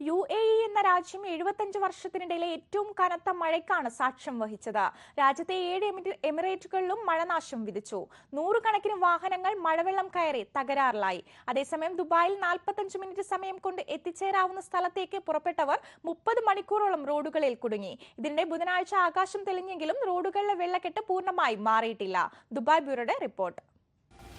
U A E എന്ന രാജ്യം എഴുപത്തഞ്ച് വർഷത്തിനിടയിലെ ഏറ്റവും കനത്ത മഴയ്ക്കാണ് സാക്ഷ്യം വഹിച്ചത്. രാജ്യത്തെ ഏഴ് എമിറേറ്റുകളിലും മഴനാശം വിധിച്ചു നൂറുകണക്കിന് വാഹനങ്ങൾ മഴവെള്ളം കയറി തകരാറിലായി. അതേസമയം ദുബായിൽ നാൽപ്പത്തഞ്ച് മിനിറ്റ് സമയം കൊണ്ട് എത്തിച്ചേരാവുന്ന സ്ഥലത്തേക്ക് പുറപ്പെട്ടവർ മുപ്പത് മണിക്കൂറോളം റോഡുകളിൽ കുടുങ്ങി. ഇതിനിടെ ബുധനാഴ്ച ആകാശം തെളിഞ്ഞെങ്കിലും റോഡുകളിലെ വെള്ളക്കെട്ട് പൂർണമായി മാറിയിട്ടില്ല. Dubai ബ്യൂറോയുടെ report.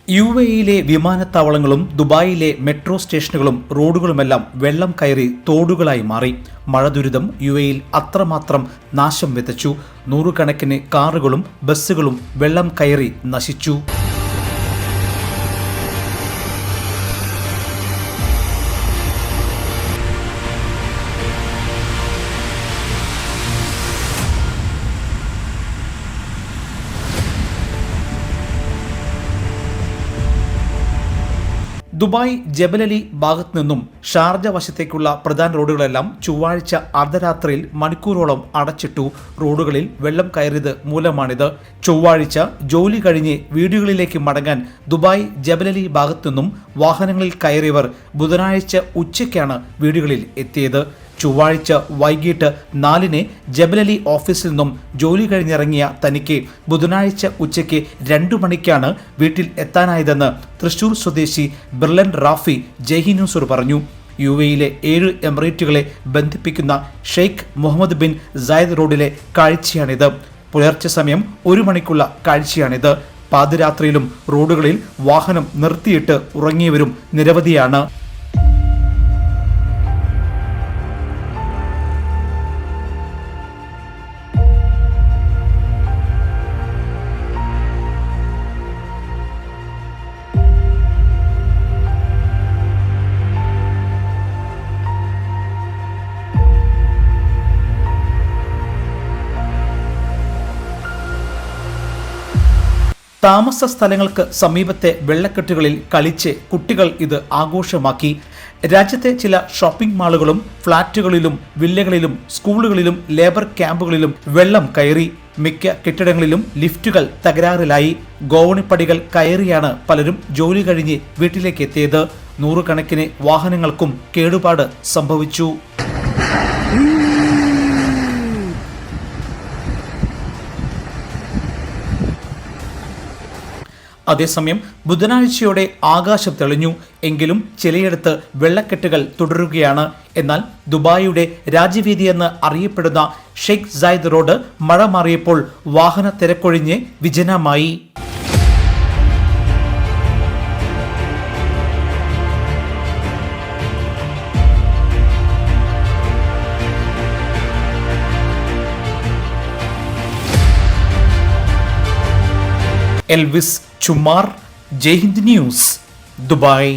യു എയിലെ വിമാനത്താവളങ്ങളും ദുബായിലെ മെട്രോ സ്റ്റേഷനുകളും റോഡുകളുമെല്ലാം വെള്ളം കയറി തോടുകളായി മാറി. മഴ ദുരിതം യു എയിൽ അത്രമാത്രം നാശം വിതച്ചു. നൂറുകണക്കിന് കാറുകളും ബസ്സുകളും വെള്ളം കയറി നശിച്ചു. ദുബായ് ജബലലി ഭാഗത്ത് നിന്നും ഷാർജ വശത്തേക്കുള്ള പ്രധാന റോഡുകളെല്ലാം ചൊവ്വാഴ്ച അർദ്ധരാത്രിയിൽ മണിക്കൂറോളം അടച്ചിട്ടു റോഡുകളിൽ വെള്ളം കയറിയത് മൂലമാണിത്. ചൊവ്വാഴ്ച ജോലി കഴിഞ്ഞ് വീടുകളിലേക്ക് മടങ്ങാൻ ദുബായ് ജബലലി ഭാഗത്തു നിന്നും വാഹനങ്ങളിൽ കയറിയവർ ബുധനാഴ്ച ഉച്ചയ്ക്കാണ് വീടുകളിൽ എത്തിയത്. ചൊവ്വാഴ്ച വൈകിട്ട് നാലിന് ജബലലി ഓഫീസിൽ നിന്നും ജോലി കഴിഞ്ഞിറങ്ങിയ തനിക്ക് ബുധനാഴ്ച ഉച്ചയ്ക്ക് രണ്ടു മണിക്കാണ് വീട്ടിൽ എത്താനായതെന്ന് തൃശൂർ സ്വദേശി ബിർലൻ റാഫി ജയ്ഹി ന്യൂസോട് പറഞ്ഞു. യു എയിലെ ഏഴ് എമിറേറ്റുകളെ ബന്ധിപ്പിക്കുന്ന ഷെയ്ഖ് മുഹമ്മദ് ബിൻ സായദ് റോഡിലെ കാഴ്ചയാണിത്. പുലർച്ചെ സമയം ഒരു മണിക്കുള്ള കാഴ്ചയാണിത്. പാതിരാത്രിയിലും റോഡുകളിൽ വാഹനം നിർത്തിയിട്ട് ഉറങ്ങിയവരും നിരവധിയാണ്. താമസ സ്ഥലങ്ങൾക്ക് സമീപത്തെ വെള്ളക്കെട്ടുകളിൽ കളിച്ച് കുട്ടികൾ ഇത് ആഘോഷമാക്കി. രാജ്യത്തെ ചില ഷോപ്പിംഗ് മാളുകളും ഫ്ളാറ്റുകളിലും വില്ലകളിലും സ്കൂളുകളിലും ലേബർ ക്യാമ്പുകളിലും വെള്ളം കയറി. മിക്ക കെട്ടിടങ്ങളിലും ലിഫ്റ്റുകൾ തകരാറിലായി. ഗോവണിപ്പടികൾ കയറിയാണ് പലരും ജോലി കഴിഞ്ഞ് വീട്ടിലേക്ക് എത്തിയത്. നൂറുകണക്കിന് വാഹനങ്ങൾക്കും കേടുപാട് സംഭവിച്ചു. അതേസമയം ബുധനാഴ്ചയോടെ ആകാശം തെളിഞ്ഞു. എങ്കിലും ചിലയിടത്ത് വെള്ളക്കെട്ടുകൾ തുടരുകയാണ്. എന്നാൽ ദുബായിയുടെ രാജ്യവീതി എന്ന് അറിയപ്പെടുന്ന ഷെയ്ഖ് സായിദ് റോഡ് മഴ മാറിയപ്പോൾ വാഹന തിരക്കൊഴിഞ്ഞ് വിജനമായി. Elvis ചുമാർ ജയ്ഹിന്ദ് ന്യൂസ് ദുബായ്